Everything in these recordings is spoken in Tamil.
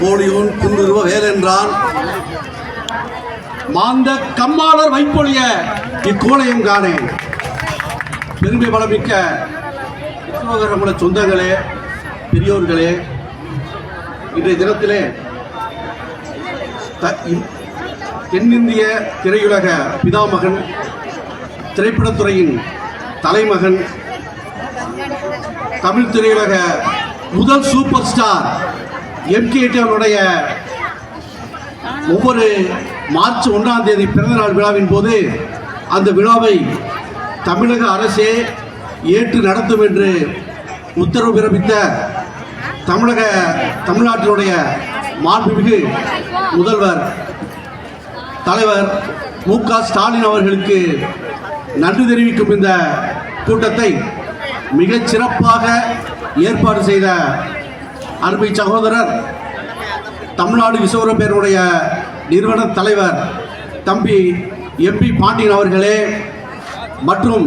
கோழியோன் குன்றுருவ வேலென்றான். மாந்த கம்மாளர் வைப்பொழிய இக்கோளையும் காணேன். பெருமை பலமிக்க விஸ்வகரமுள்ள சொந்தங்களே பெரியோர்களே இன்றைய தினத்திலே த- தென்னிந்திய திரையுலக பிதாமகன் திரைப்படத்துறையின் தலைமகன் தமிழ் திரையுலக முதல் சூப்பர் ஸ்டார் எம்கேடியனுடைய ஒவ்வொரு மார்ச் ஒன்றாம் தேதி பிறந்தநாள் விழாவின் போது அந்த விழாவை தமிழக அரசே ஏற்று நடத்தும் என்று உத்தரவு பிறப்பித்த தமிழக தமிழ்நாட்டினுடைய மாண்புமிகு முதல்வர் தலைவர் மு க ஸ்டாலின் அவர்களுக்கு நன்றி தெரிவிக்கும் இந்த கூட்டத்தை மிகச் சிறப்பாக ஏற்பாடு செய்த அன்பை சகோதரர் தமிழ்நாடு விசவர பேருடைய நிறுவன தலைவர் தம்பி எம்பி பாண்டியன் அவர்களே மற்றும்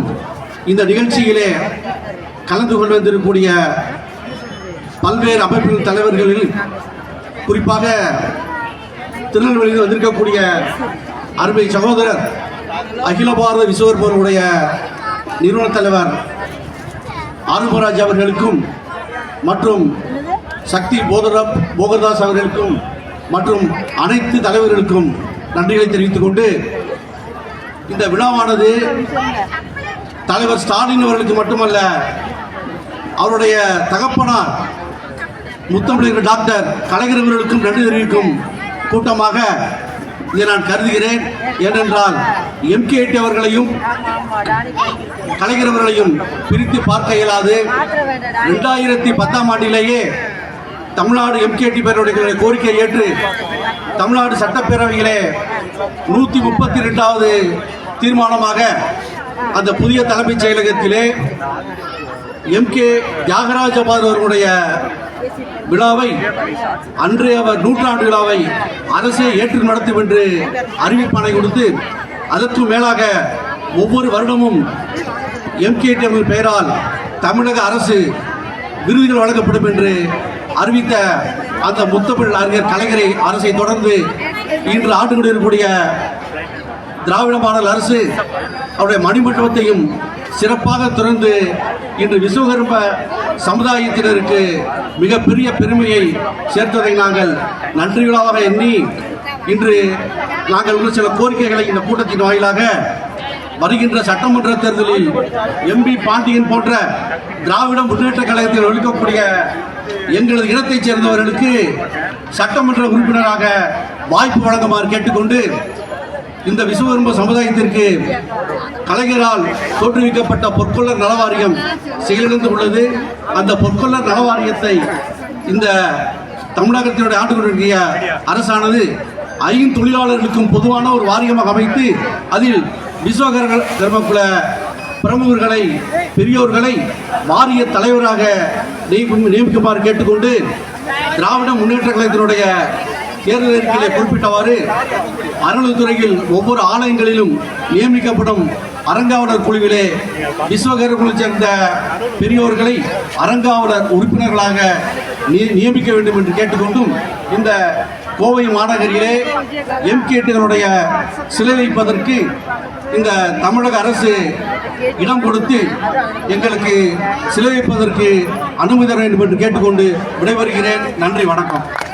இந்த நிகழ்ச்சியிலே கலந்து கொண்டு வந்திருக்கக்கூடிய பல்வேறு அமைப்பின் தலைவர்களில் குறிப்பாக திருநெல்வேலியில் வந்திருக்கக்கூடிய அருமை சகோதரர் அகில பாரத விஸ்வகர்மருடைய நிறுவன தலைவர் ஆறுமராஜ் அவர்களுக்கும் மற்றும் சக்தி போதரா போகதாஸ் அவர்களுக்கும் மற்றும் அனைத்து தலைவர்களுக்கும் நன்றிகளை தெரிவித்துக் கொண்டு இந்த விழாவானது தலைவர் ஸ்டாலின் அவர்களுக்கு மட்டுமல்ல அவருடைய தகப்பனார் முத்தமிழர் டாக்டர் கலைஞர் அவர்களுக்கும் நன்றி தெரிவிக்கும் கூட்டமாக இதை நான் கருதுகிறேன். ஏனென்றால் எம்கேடி அவர்களையும் கலைஞர் அவர்களையும் பிரித்து பார்க்க இயலாது. ரெண்டாயிரத்தி பத்தாம் ஆண்டிலேயே தமிழ்நாடு எம்கேடி பேரவைகளுடைய கோரிக்கை ஏற்று தமிழ்நாடு சட்டப்பேரவையிலே நூற்றி முப்பத்தி ரெண்டாவது தீர்மானமாக அந்த புதிய தலைமைச் செயலகத்திலே எம்கே தியாகராஜ அவர்களுடைய விழாவை அன்றைய அவர் நூற்றாண்டு விழாவை அரசே ஏற்று நடத்தும் என்று அறிவிப்பானை கொடுத்து அதற்கும் மேலாக ஒவ்வொரு வருடமும் எம்கேடி பெயரால் தமிழக அரசு விருதுகள் வழங்கப்படும் என்று அறிவித்த அந்த முத்தமிழ் அறிஞர் கலைஞரை அரசை தொடர்ந்து இன்று ஆண்டு கொண்டிருக்கக்கூடிய திராவிட மாடல் அரசு அவருடைய மணிமண்டபத்தையும் சிறப்பாக திறந்து இன்று விஸ்வகர்ம சமுதாயத்தினருக்கு மிகப்பெரிய பெருமையை சேர்த்ததை நாங்கள் நன்றி விழாவாக எண்ணி இன்று நாங்கள் உள்ள சில கோரிக்கைகளை இந்த கூட்டத்தின் வாயிலாக வருகின்ற சட்டமன்ற தேர்தலில் எம்பி பாண்டியன் போன்ற திராவிட முன்னேற்ற கழகத்தில் ஒழிக்கக்கூடிய எங்களது இனத்தைச் சேர்ந்தவர்களுக்கு சட்டமன்ற உறுப்பினராக வாய்ப்பு வழங்குமாறு கேட்டுக்கொண்டு இந்த விஸ்வகர்ம சமுதாயத்திற்கு கலைஞரால் தோற்றுவிக்கப்பட்ட பொற்கொள்ளர் நலவாரியம் செயலிழந்து உள்ளது. அந்த பொற்கொள்ளர் நலவாரியத்தை இந்த தமிழகத்தினுடைய ஆண்டு கொண்டிருக்கிற அரசானது ஐந்தொழிலாளர்களுக்கும் பொதுவான ஒரு வாரியமாக அமைத்து அதில் விஸ்வகர்ம குல பிரமுகர்களை பெரியோர்களை வாரிய தலைவராக நியமிக்குமாறு கேட்டுக்கொண்டு திராவிட முன்னேற்ற கழகத்தினுடைய தேர்தல் அறிக்கையிலே குறிப்பிட்டவாறு அறநிலைத்துறையில் ஒவ்வொரு ஆலயங்களிலும் நியமிக்கப்படும் அரங்காவலர் குழுவிலே விஸ்வகர்மங்களைச் சேர்ந்த பெரியோர்களை அறங்காவலர் உறுப்பினர்களாக நியமிக்க வேண்டும் என்று கேட்டுக்கொண்டும் இந்த கோவை மாநகரிலே எம்கேட்டுகளுடைய சிலை வைப்பதற்கு இந்த தமிழக அரசு இடம் கொடுத்து எங்களுக்கு சிலை வைப்பதற்கு அனுமதி வேண்டும் என்று கேட்டுக்கொண்டு விடைபெறுகிறேன். நன்றி வணக்கம்.